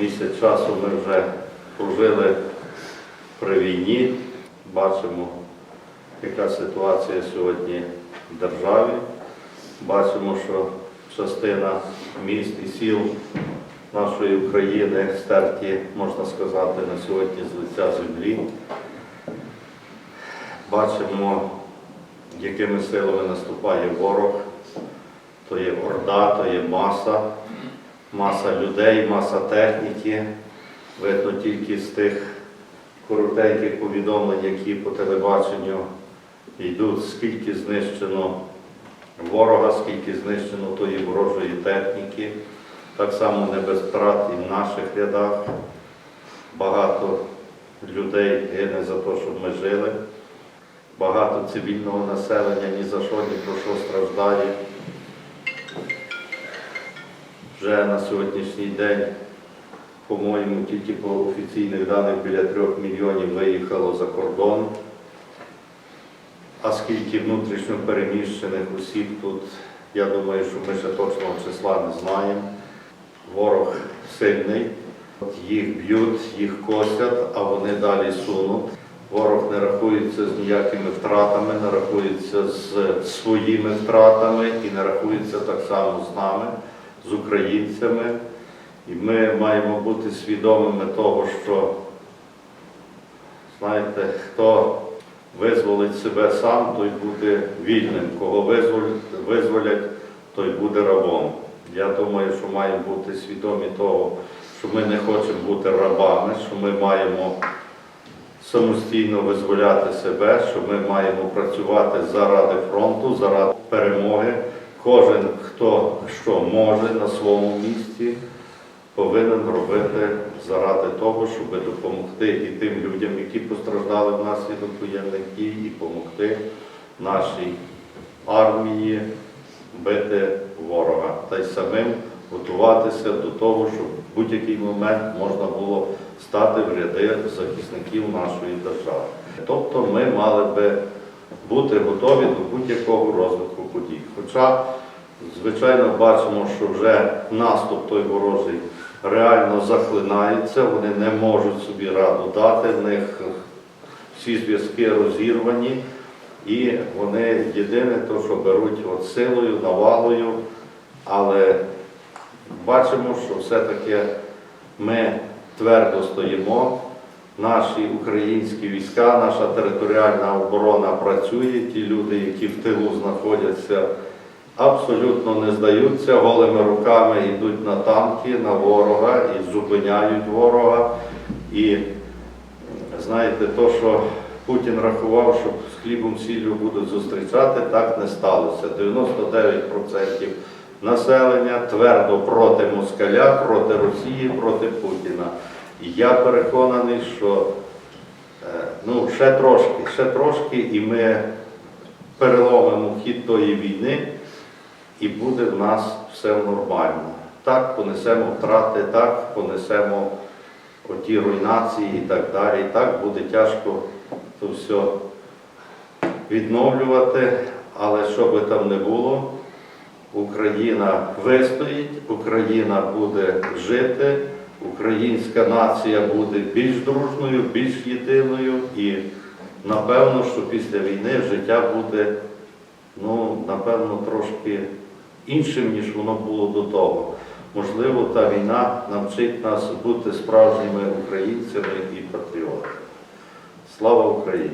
місяць часу ми вже прожили при війні, бачимо, яка ситуація сьогодні в державі. Бачимо, що частина міст і сіл нашої України стерті, можна сказати, на сьогодні з лиця землі. Бачимо, якими силами наступає ворог. То є орда, то є маса, маса людей, маса техніки. Видно тільки з тих коротеньких повідомлень, які по телебаченню йдуть, скільки знищено ворога, скільки знищено тої ворожої техніки. Так само не без втрат і в наших рядах. Багато людей гине за те, щоб ми жили. Багато цивільного населення ні за що, ні про що страждає. Вже на сьогоднішній день, по-моєму, тільки по офіційних даних біля трьох мільйонів виїхало за кордон. А скільки внутрішньо переміщених осіб тут, я думаю, що ми ще точного числа не знаємо. Ворог сильний, їх б'ють, їх косять, а вони далі сунуть. Ворог не рахується з ніякими втратами, не рахується з своїми втратами і не рахується так само з нами, з українцями. І ми маємо бути свідомими того, що, знаєте, хто визволить себе сам, той буде вільним. Кого визволять, той буде рабом. Я думаю, що маємо бути свідомі того, що ми не хочемо бути рабами, що ми маємо самостійно визволяти себе, що ми маємо працювати заради фронту, заради перемоги. Кожен, хто що може на своєму місці, повинен робити заради того, щоб допомогти і тим людям, які постраждали внаслідок воєнних дій, і допомогти нашій армії бити ворога та й самим готуватися до того, щоб в будь-який момент можна було стати в ряди захисників нашої держави. Тобто ми мали би бути готові до будь-якого розвитку подій. Хоча, звичайно, бачимо, що вже наступ той ворожий реально захлинається, вони не можуть собі раду дати, в них всі зв'язки розірвані. І вони єдине, то, що беруть от силою, навалою, але бачимо, що все-таки ми твердо стоїмо, наші українські війська, наша територіальна оборона працює, ті люди, які в тилу знаходяться, абсолютно не здаються, голими руками йдуть на танки, на ворога і зупиняють ворога. І знаєте, то, що Путін рахував, що з хлібом сіллю будуть зустрічати, так не сталося. 99% населення твердо проти москаля, проти Росії, проти Путіна. Я переконаний, що е, ну, ще трошки, ще трошки, і ми переломимо хід тої війни, і буде в нас все нормально. Так понесемо втрати, так понесемо оті руйнації і так далі. Так буде тяжко то все відновлювати, але що би там не було, Україна вистоїть, Україна буде жити, українська нація буде більш дружною, більш єдиною і напевно, що після війни життя буде, ну, напевно, трошки іншим, ніж воно було до того. Можливо, та війна навчить нас бути справжніми українцями і патріотами. Слава Україні!